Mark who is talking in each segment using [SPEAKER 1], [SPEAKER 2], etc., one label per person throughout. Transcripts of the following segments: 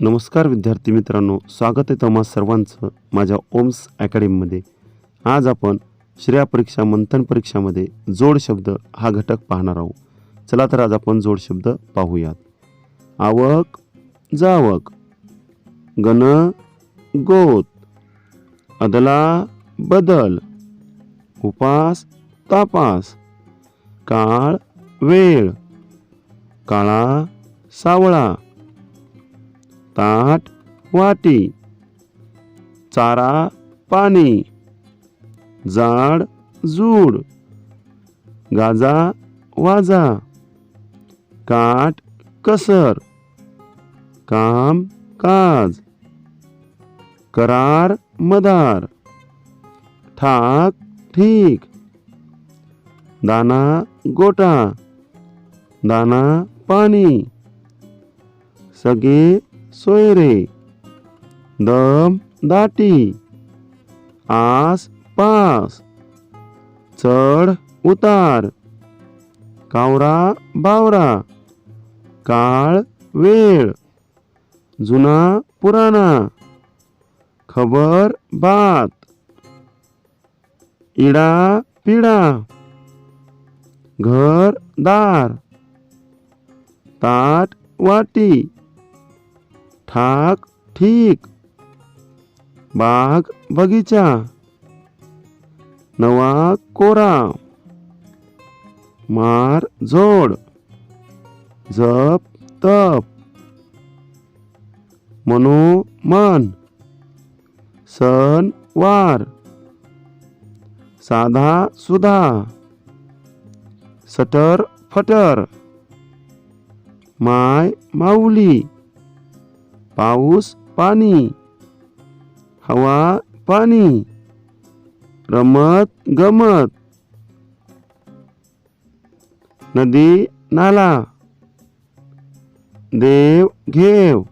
[SPEAKER 1] नमस्कार विद्यार्थी मित्रांनो स्वागत आहे तुम्हा सर्वांचं माझ्या ओम्स अकॅडमीमध्ये. आज आपण श्रेया परीक्षा मंथन परीक्षामध्ये जोड शब्द हा घटक पाहणार आहोत. चला तर आज आपण जोड शब्द पाहूयात. आवक जावक गण गोत अदला बदल उपास तापास काळ वेळ काळा सावळा ताट वाटी चारा पाणी जाड जूड गाजा वाजा काट कसर काम काज करार मदार ठाक ठीक दाना गोटा दाना पाणी सगळे सोयरे दम दाटी आस पास चढ उतार कावरा बावरा काळ वेळ जुना पुराणा खबर बात इडा पिडा घर दार ताट वाटी ठाक ठीक. बाग बगीचा. नवा कोरा. मार जोड. जप तप. मनोमन. सण वार. साधा सुधा. सटर फटर. माय माऊली. पाऊस पाणी. हवा पाणी. रमत गमत. नदी नाला. देव घेव.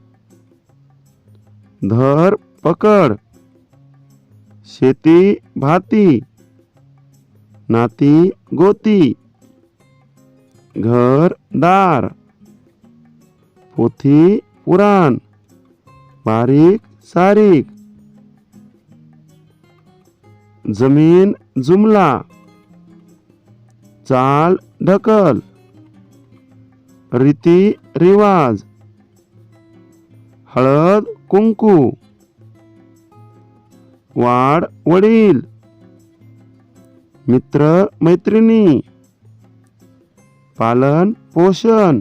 [SPEAKER 1] धर पकड. शेती भाती. नाती गोती. घर दार. पोथी पुराण. बारीक सारीक. जमीन जुमला. चाल ढकल. रीती रिवाज. हळद कुंकू. वाड वडील. मित्र मैत्रिणी. पालन पोषण.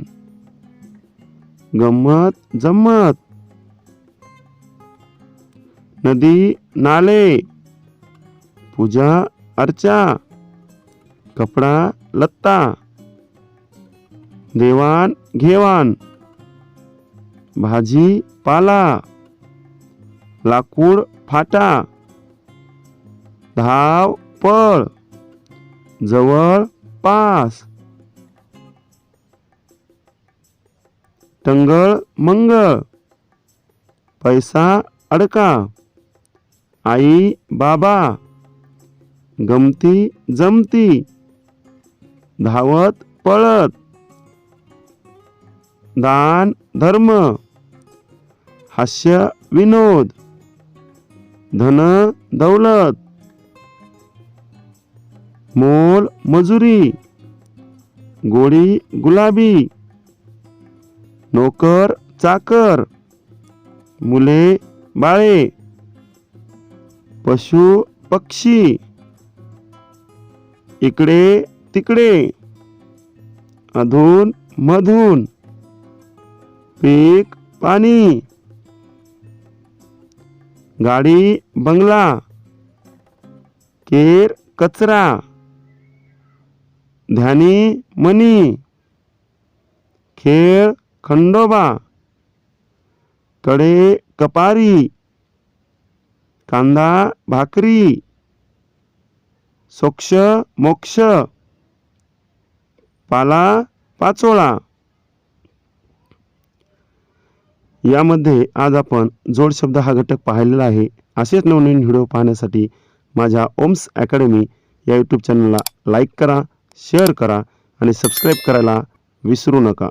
[SPEAKER 1] गंमत जम्मत. नदी नाले पूजा अर्चा कपडा लत्ता देवाण घेवाण भाजी पाला लाकूड फाटा धाव पळ जवळ पास टंगळ मंगळ पैसा अडका. आई बाबा गमती जमती धावत पळत दान धर्म हास्य विनोद धन दौलत मोल मजुरी गोडी गुलाबी नोकर चाकर मुले बाळे पशु पक्षी. इकडे तिकडे. अधून मधून. पीक पाणी. गाडी बंगला. केर कचरा. ध्यानी मनी. खेळ खंडोबा. कडे कपारी. कांदा भाकरी सोक्ष मोक्ष पाला पाचोळा. यामध्ये आज आपण जोड शब्द हा घटक पाहिलेला आहे. असेच नवनवीन व्हिडिओ पाहण्यासाठी माझ्या ओम्स अकॅडमी या यूट्यूब चॅनलला लाईक करा शेअर करा आणि सबस्क्राईब करायला विसरू नका.